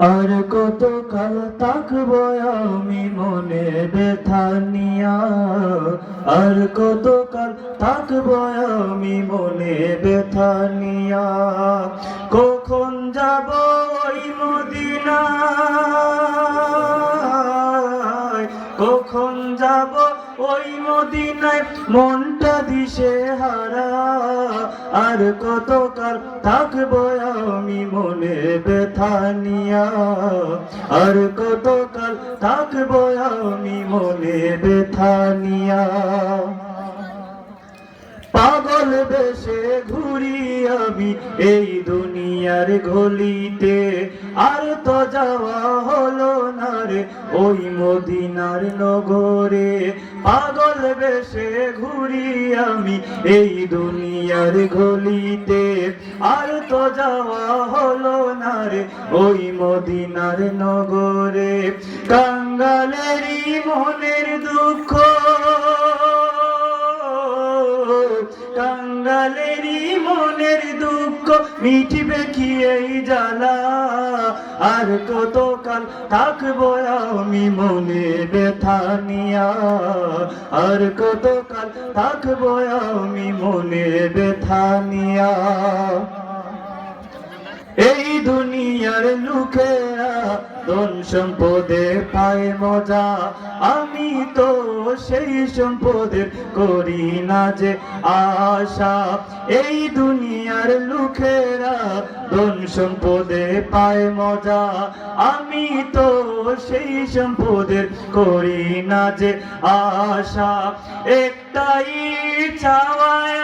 আর কত কাল থাকব আমি মনে ব্যথা নিয়া। আর কত কাল থাকব আমি মনে ব্যথা নিয়া। কখন যাব ওই মদিনায়? কখন যাব? ওই মদিনায় মনটা দিশে হারা। আর কত কাল থাকব আমি মনে ব্যথা নিয়া? আর কত কাল থাকব আমি মনে ব্যথা নিয়া? পাগল বেশে ঘুরি আমি এই দুনিয়ার গলিতে। আর তো যাওয়া হলো না। ওই মদিনার নগরে, পাগল বেশে ঘুরি আমি এই দুনিয়ার গলিতে। আর তো যাওয়া হলো না রে ওই মদিনার নগরে। কাঙ্গালেরই মনের দুঃখ মিটিবে কি এই জ্বালা। আর কতকাল থাকব আমি মনে ব্যথা নিয়া। আর কতকাল থাকব আমি মনে ব্যথা নিয়া। এই দুনিয়ার লোকেরা ধন সম্পদে পায় মজা। আমি তো সেই সম্পদের করি না যে আশা। এই দুনিয়ার লোকেরা ধন সম্পদে পায় মজা। আমি তো সেই সম্পদের করি না যে আশা। একটাই চাওয়ায়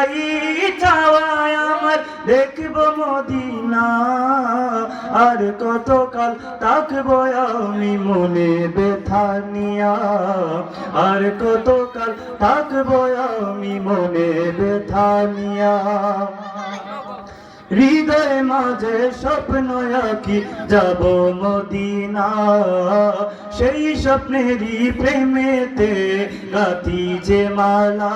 একটাই চাওয়ায় আমার দেখব মদিনা। আর কত কাল থাকব আমি মনে ব্যথা নিয়া। আর কত কাল থাকব আমি মনে ব্যথা নিয়া। হৃদয় মাঝে স্বপ্ন আঁকি যাব মদিনা। সেই স্বপ্নেরই প্রেমেতে গাতি যে মালা।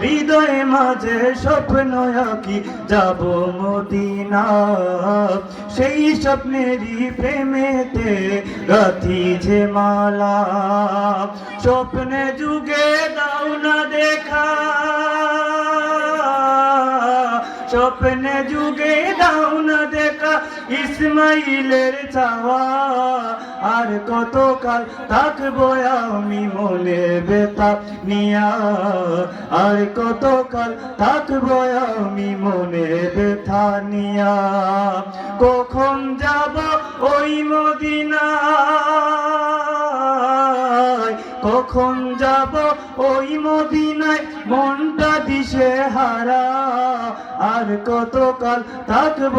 হৃদয় মাঝে স্বপ্ন আঁকি যাব মদিনা। সেই স্বপ্নেরই প্রেমেতে গাতি যে মালা। স্বপ্নে যুগে দাও না দেখা। স্বপ্নে যুগে দাও না দেখা, ইসমাইলের চাওয়া। আর কত কাল থাকব আমি মনে বেতা নিয়া। আর কত কাল থাকব আমি মনে ব্যথা নিয়া। কখন যাব ওই মদিনায় কখন যাব? ওই মদিনায় মনটা দিশে হারা। আর কতকাল থাকব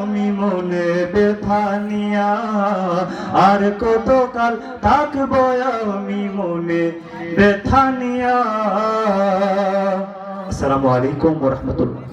আমি মনে বেথানিয়া আর কতকাল থাকব আমি মনে বেথানিয়া নিয়া? আসসালামু আলাইকুম রহমতুল্লাহ।